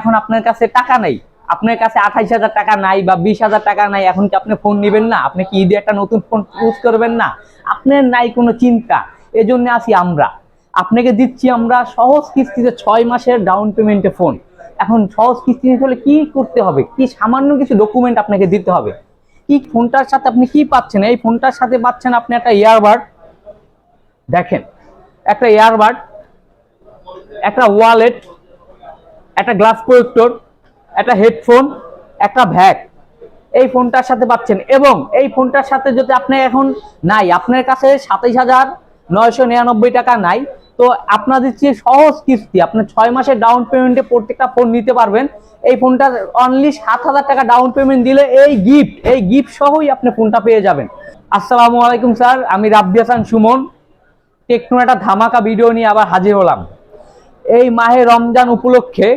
এখন আপনার কাছে টাকা নাই। আপনার কাছে আঠাইশ হাজার টাকা নাই বা বিশ হাজার টাকা নাই, এখন কি আপনি ফোন নেবেন না? আপনি কি ঈদে একটা নতুন ফোন ইউজ করবেন না? আপনার নাই কোনো চিন্তা। এজন্য আসি আমরা। আপনাকে দিচ্ছি আমরা সহজ কিস্তিতে ছয় মাসের ডাউন পেমেন্টে ফোন এখন সহজ কিস্তি নিতে হলে কি করতে হবে? কি সামান্য কিছু ডকুমেন্ট আপনাকে দিতে হবে? কি ফোনটার সাথে আপনি কি পাচ্ছেন? এই ফোনটার সাথে পাচ্ছেন আপনি একটা ইয়ারবাড দেখেন, একটা ইয়ারবাড একটা ওয়ালেট একটা গ্লাস প্রোজেক্টর একটা হেডফোন একটা ভ্যাক এই ফোনটার সাথে পাচ্ছেন। এবং এই ফোনটার সাথে যদি আপনি এখন নাই, আপনার কাছে সাতাইশ হাজার নয়শো নিরানব্বই টাকা নাই, তো আপনাদের যে সহজ কিস্তি আপনার ছয় মাসের ডাউন পেমেন্টে প্রত্যেকটা ফোন নিতে পারবেন। এই ফোনটার অনলি সাত হাজার টাকা ডাউন পেমেন্ট দিলে এই গিফট এই গিফট সহই আপনি ফোনটা পেয়ে যাবেন। আসসালামু আলাইকুম, স্যার। আমি রাব্বি হাসান সুমন। টেকনো একটা ধামাকা ভিডিও নিয়ে আবার হাজির হলাম। এই মাহে রমজান উপলক্ষে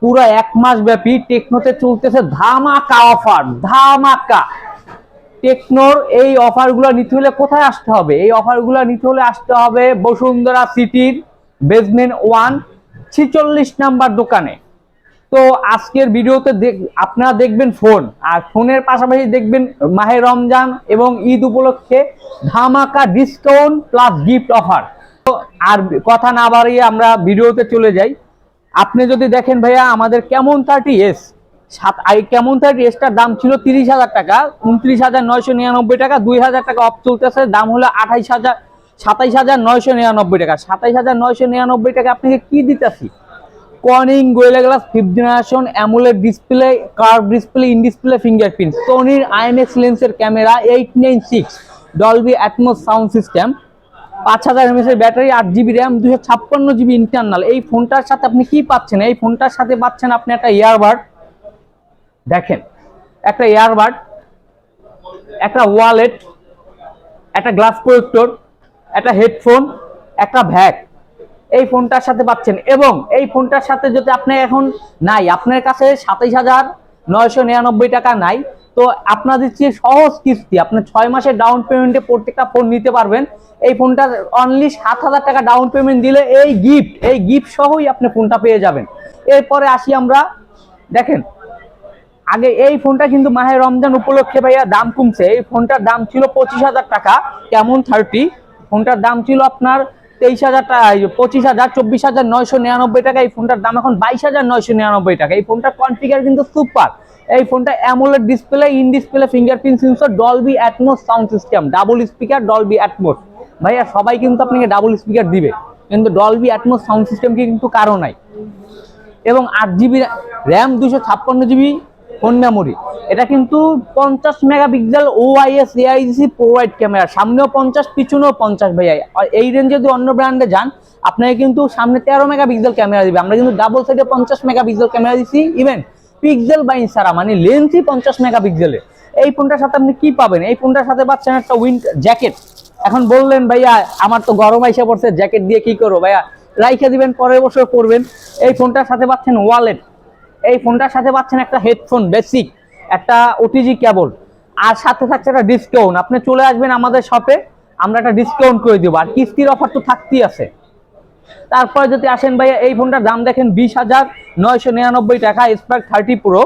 পুরো এক মাস ব্যাপী টেকনোতে চলতেছে ধামাকা অফার, ধামাকা। টেকনোর এই অফারগুলো নিতে হলে কোথায় আসতে হবে? এই অফারগুলো নিতে হলে আসতে হবে বসুন্ধরা সিটির বেসমেন্ট ওয়ান ছিচল্লিশ নাম্বার দোকানে। তো আজকের ভিডিওতে আপনারা দেখবেন ফোন, আর ফোনের পাশাপাশি দেখবেন মাহে রমজান এবং ঈদ উপলক্ষে ধামাকা ডিসকাউন্ট প্লাস গিফট অফার। আর কথা না বাড়িয়ে আমরা ভিডিওতে চলে যাই। আপনি যদি দেখেন ভাইয়া, আমাদের কেমন থার্টি এস সাত আই কেমন থার্টি এসটার দাম ছিল তিরিশ হাজার টাকা, উনত্রিশ হাজার নয়শো নিরানব্বই টাকা, দুই হাজার টাকা অফ চলতেছে, দাম হলো আঠাইশ হাজার, সাতাইশ হাজার নয়শো নিরানব্বই টাকা। সাতাইশ হাজার নয়শো নিরানব্বই টাকা আপনাকে কি দিতেছি? Corning Gorilla glass fifth generation AMOLED display curve display in display fingerprint সোনির IMAX লেন্সের camera eight nine six Dolby Atmos sound system পাঁচ হাজার এমএস এর ব্যাটারি, আট জিবি র্যাম দুশো ছাপ্পান্ন জিবি ইন্টারনাল এই ফোনটার সাথে আপনি কি পাচ্ছেন? এই ফোনটার সাথে পাচ্ছেন আপনি একটা ইয়ারবাড দেখেন, একটা ইয়ারবাড একটা ওয়ালেট একটা গ্লাস প্রোজেক্টর একটা হেডফোন একটা ভ্যাক এই ফোনটার সাথে পাচ্ছেন। এবং এই ফোনটার সাথে যদি আপনি এখন নাই, আপনার কাছে সাতাইশ হাজার নয়শো নিরানব্বই টাকা নাই তো আপনাদের যে সহজ কিস্তি, আপনি ছয় মাসের ডাউন পেমেন্টে প্রত্যেকটা ফোন নিতে পারবেন। এই ফোনটার অনলি সাত হাজার টাকা ডাউন পেমেন্ট দিলে এই গিফট এই গিফট সহই আপনি ফোনটা পেয়ে যাবেন। এরপরে আসি আমরা, দেখেন, আগে এই ফোনটা কিন্তু মাহে রমজান উপলক্ষে ভাইয়া দাম কমছে। এই ফোনটার দাম ছিল পঁচিশ হাজার টাকা, কেমন থার্টি ফোনটার দাম ছিল আপনার তেইশ হাজার টাকা পঁচিশ হাজার, চব্বিশ হাজার, নয়শো নিরানব্বই টাকা। এই ফোনটার দাম এখন বাইশ হাজার, নয়শো নিরানব্বই টাকা। এই ফোনটার কনফিগার কিন্তু সুপার এই ফোনটা AMOLED display in display fingerprint sensor Dolby Atmos sound system double speaker Dolby Atmos ভাইয়া, সবাই কিন্তু আপনাকে ডাবল স্পিকার দিবে, কিন্তু ডলবি অ্যাটমোস সাউন্ড সিস্টেম কিন্তু কারও নাই। এবং আট জিবি র্যাম দুশো ছাপ্পান্ন জিবি ফোন মেমোরি এটা কিন্তু পঞ্চাশ megapixel OIS AIC provide camera সামনেও পঞ্চাশ, পিছনেও পঞ্চাশ ভাইয়া। আর এই রেঞ্জে যদি অন্য ব্র্যান্ডে যান, আপনাকে কিন্তু সামনে তেরো মেগাপিক্সেল ক্যামেরা দিবে। আমরা কিন্তু ডাবল সাইডে পঞ্চাশ মেগাপিক্সেল ক্যামেরা দিচ্ছি ইভেন পিক্সেল বাই সারা মানে লেন্সই পঞ্চাশ মেগাপিক্সেলের এই ফোনটার সাথে আপনি কি পাবেন? এই ফোনটার সাথে পাচ্ছেন একটা উইন্ড জ্যাকেট এখন বললেন, ভাইয়া, আমার তো গরম আইসা পড়ছে জ্যাকেট দিয়ে কি করব? ভাইয়া, রাইখে দিবেন, পরের বছর পড়বেন এই ফোনটার সাথে পাচ্ছেন ওয়ালেট এই ফোনটার সাথে পাচ্ছেন একটা হেডফোন বেসিক একটা ওটিজি কেবল আর সাথে থাকছে একটা ডিসকাউন্ট আপনি চলে আসবেন আমাদের শপে আমরা একটা ডিসকাউন্ট করে দেবো। আর কিস্তির অফার তো থাকতেই আছে। তারপরে যদি আসেন, ভাইয়া, এই ফোনটার দাম দেখেন বিশ হাজার নয়শো নিরানব্বই টাকা স্পার্ক থার্টি প্রো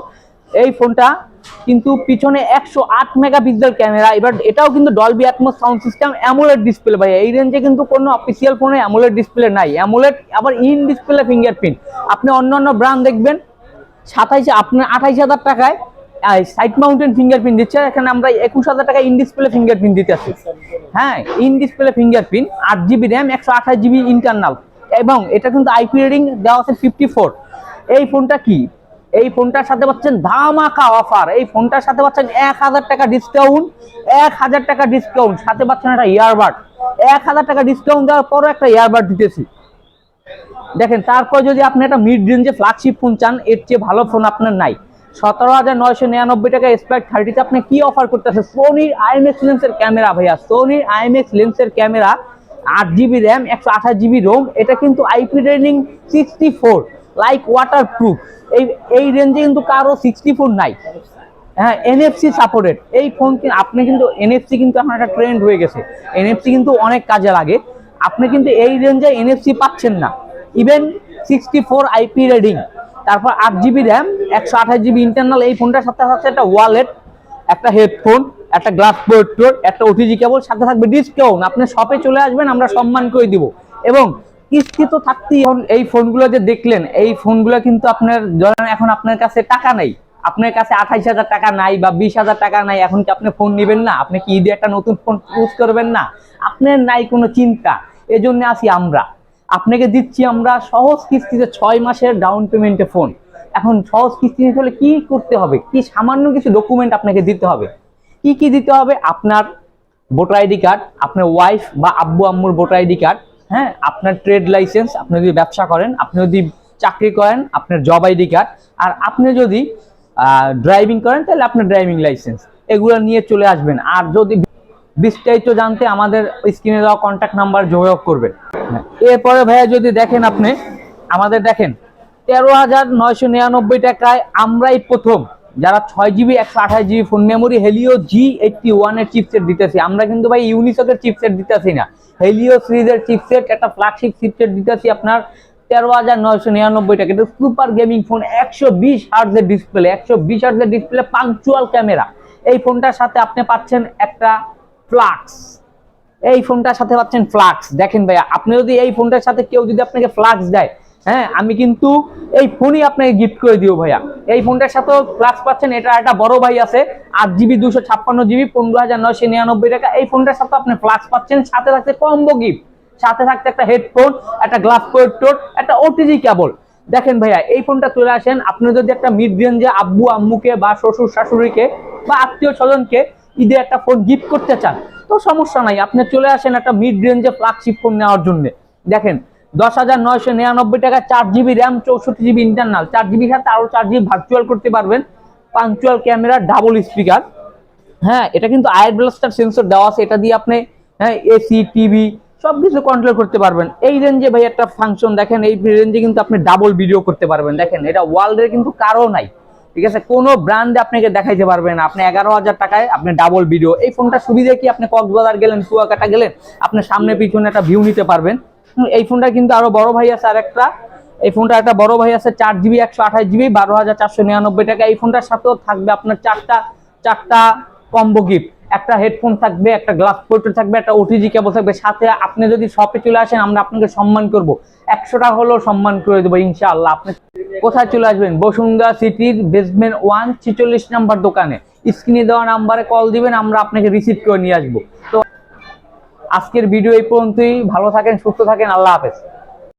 এই ফোনটা কিন্তু পিছনে একশো আট মেগাপিক্সেল ক্যামেরা। এবার এটাও কিন্তু Dolby Atmos sound system AMOLED display ভাইয়া এই রেঞ্জে কিন্তু কোনো অফিসিয়াল ফোনে অ্যামোলেড ডিসপ্লে নাই। অ্যামোলেড আবার ইন ডিসপ্লে ফিঙ্গারপ্রিন্ট আপনি অন্য অন্য ব্র্যান্ড দেখবেন, সাতাইশ, আপনার আঠাইশ হাজার টাকায় সাইড মাউন্টেন ফিঙ্গারপ্রিন্ট দিচ্ছে। এখানে আমরা একুশ হাজার টাকা ইন ডিসপ্লে ফিঙ্গারপ্রিন্ট দিতে আছি হ্যাঁ ইন ডিসপ্লে ফিঙ্গারপ্রিন্ট আট জিবি র্যাম একশো আঠাশ জিবি ইন্টারনাল এবং এটা কিন্তু আইপি রেটিং দেওয়া আছে ফিফটি ফোর এই ফোনটা কি? এই ফোনটার সাথে পাচ্ছেন ধামাকা অফার এই ফোনটার সাথে পাচ্ছেন এক হাজার টাকা ডিসকাউন্ট এক হাজার টাকা ডিসকাউন্ট সাথে পাচ্ছেন একটা ইয়ারবাড এক হাজার টাকা ডিসকাউন্ট দেওয়ার পরও একটা ইয়ারবাড দিতেছি। দেখেন, তারপর যদি আপনি একটা মিড রেঞ্জে ফ্ল্যাগশিপ ফোন চান, এর চেয়ে ভালো ফোন আপনার নাই। সতেরো হাজার নয়শো নিরানব্বই টাকা স্পাইক থার্টিতে আপনি কি অফার করতেছে সোনির আইএমএক্স লেন্সের ক্যামেরা ভাইয়া। সোনির আইএমএক্স লেন্সের ক্যামেরা আট জিবি র্যাম একশো আঠাশ জিবি রোম এটা কিন্তু IP rating sixty four like waterproof এই এই রেঞ্জে কিন্তু কারও সিক্সটি ফোর নাই। হ্যাঁ এনএফসি সাপোর্টেড এই ফোন কি- আপনি কিন্তু এনএফসি কিন্তু এখন একটা ট্রেন্ড হয়ে গেছে। এনএফসি কিন্তু অনেক কাজে লাগে। আপনি কিন্তু এই রেঞ্জে এনএফসি পাচ্ছেন না। Even sixty four IP rating তারপর আট জিবি র্যাম একশো আঠাশ জিবি ইন্টারনাল এই ফোনটার সাথে সাথে একটা ওয়ালেট একটা হেডফোন একটা গ্লাস প্রোটেক্টর একটা ওটিজি কেবল সাথে থাকবে ডিসকাউন্ট আপনি শপে চলে আসবেন, আমরা সম্মান করে দিব। এবং কিস্তি তো থাকতেই এখন এই ফোনগুলো যে দেখলেন, এই ফোনগুলো কিন্তু আপনার, ধরেন এখন আপনার কাছে টাকা নাই। আপনার কাছে আঠাইশ হাজার টাকা নাই বা বিশ হাজার টাকা নাই, এখন কি আপনি ফোন নেবেন না? আপনি কি ঈদে একটা নতুন ফোন ইউজ করবেন না? আপনার নাই কোনো চিন্তা। এজন্য আসি আমরা। আপনাকে দিচ্ছি আমরা সহজ কিস্তিতে ছয় মাসের ডাউন পেমেন্টে ফোন এখন সহজ কিস্তি নিতে হলে কি করতে হবে? কি সামান্য কিছু ডকুমেন্ট আপনাকে দিতে হবে? কি কি দিতে হবে? আপনার ভোটার আইডি কার্ড, আপনার ওয়াইফ বা আব্বু আম্মুর ভোটার আইডি কার্ড হ্যাঁ আপনার ট্রেড লাইসেন্স আপনি যদি ব্যবসা করেন, আপনি যদি চাকরি করেন, আপনার জব আইডি কার্ড আর আপনি যদি ড্রাইভিং করেন, তাহলে আপনার ড্রাইভিং লাইসেন্স এগুলো নিয়ে চলে আসবেন। আর যদি বিস্তারিত জানতে আমাদের স্ক্রিনে দেওয়া কন্ট্যাক্ট নাম্বার যোগাযোগ করবেন। এরপরে ভাইয়া যদি দেখেন আপনি, আমাদের দেখেন, তেরো হাজার নয়শো নিরানব্বই টাকায় আমরাই প্রথম। যারা ছয় জিবি একশো আঠাশ GB phone memory Helio G eighty ওয়ানের চিপসেট দিতেছি। আমরা কিন্তু ভাই ইউনিসকের চিপসেট দিতেছি না। হেলিও সিরিজের চিপসেট একটা ফ্ল্যাগশিপ চিপসেট দিতেছি আপনার তেরো হাজার নয়শো নিরানব্বই টাকা। এটা সুপার গেমিং ফোন একশো বিশ হার্জের ডিসপ্লে একশো বিশ হার্জের ডিসপ্লে পাংচুয়াল ক্যামেরা এই ফোনটার সাথে আপনি পাচ্ছেন একটা ফ্লাক্স এই ফোনটার সাথে পাচ্ছেন ফ্লাক্স দেখেন ভাইয়া, আপনি যদি এই ফোনটার সাথে কেউ যদি আপনাকে ফ্লাক্স দেয় হ্যাঁ আমি কিন্তু এই ফোনই আপনাকে গিফট করে দিও ভাইয়া। এই ফোনটার সাথেও ফ্লাক্স পাচ্ছেন, এটা একটা বড় ভাই আছে, আট জিবি দুশো ছাপ্পান্ন জিবি পনেরো হাজার নয়শো নিরানব্বই টাকা। এই ফোনটার সাথে আপনি ফ্লাক্স পাচ্ছেন, সাথে থাকছে কম্বো গিফট সাথে থাকছে একটা হেডফোন একটা গ্লাস প্রোটেক্টর একটা ওটিজি কেবল দেখেন ভাইয়া, এই ফোনটা চলে আসেন, আপনি যদি একটা মিড রেঞ্জে আব্বু, আম্মুকে বা শ্বশুর, শাশুড়িকে বা আত্মীয় স্বজনকে ঈদে একটা ফোন গিফট করতে চান, তো সমস্যা নাই, আপনি চলে আসেন একটা মিড রেঞ্জে ফ্ল্যাগশিপ ফোন নেওয়ার জন্য। দেখেন দশ হাজার নয়শো নিরানব্বই টাকা, চার জিবি র্যাম চৌষট্টি জিবি ইন্টারনাল চার জিবির সাথে আরও চার জিবি ভার্চুয়াল করতে পারবেন। পাঞ্চুয়াল ক্যামেরা ডাবল স্পিকার হ্যাঁ এটা কিন্তু আয়ার ব্লাস্টার সেন্সর দেওয়া আছে। এটা দিয়ে আপনি হ্যাঁ এসি টিভি সব কিছু কন্ট্রোল করতে পারবেন। এই রেঞ্জে ভাই একটা ফাংশন দেখেন, এই রেঞ্জে কিন্তু আপনি ডাবল ভিডিও করতে পারবেন। দেখেন, এটা ওয়ার্ল্ডের কিন্তু কারও নাই। ঠিক আছে? কোনো ব্র্যান্ডে আপনাকে দেখাইতে পারবেন আপনি এগারো হাজার টাকায় আপনি ডাবল ভিডিও এই ফোনটার সুবিধা কি আপনি কক্সবাজার গেলেন, কুয়াকাটা গেলেন? আপনি সামনে পিছনে একটা ভিউ নিতে পারবেন। এই ফোনটা কিন্তু আরও বড় ভাই আছে আরেকটা। এই ফোনটা একটা বড় ভাই আছে, চার জিবি, একশো আঠাশ জিবি, বারো হাজার চারশো নিরানব্বই টাকা। এই ফোনটার সাথেও থাকবে আপনার চারটা চারটা কম্বো গিফট একটা হেডফোন থাকবে, একটা গ্লাস পোর্টার থাকবে, একটা ওটিজি কেবল থাকবে। সাথে আপনি যদি শপে চলে আসেন, আমরা আপনাকে সম্মান করব। একশো টাকা হলেও সম্মান করে দেবো, ইনশাআল্লাহ। আপনি কোথায় চলে আসবেন? বসুন্ধরা সিটির বেসমেন্ট ওয়ান ছিচল্লিশ নাম্বার দোকানে। স্ক্রিনে দেওয়া নাম্বারে কল দিবেন, আমরা আপনাকে রিসিভ করে নিয়ে আসব। তো আজকের ভিডিও এই পর্যন্তই। ভালো থাকেন সুস্থ থাকেন আল্লাহ হাফেজ।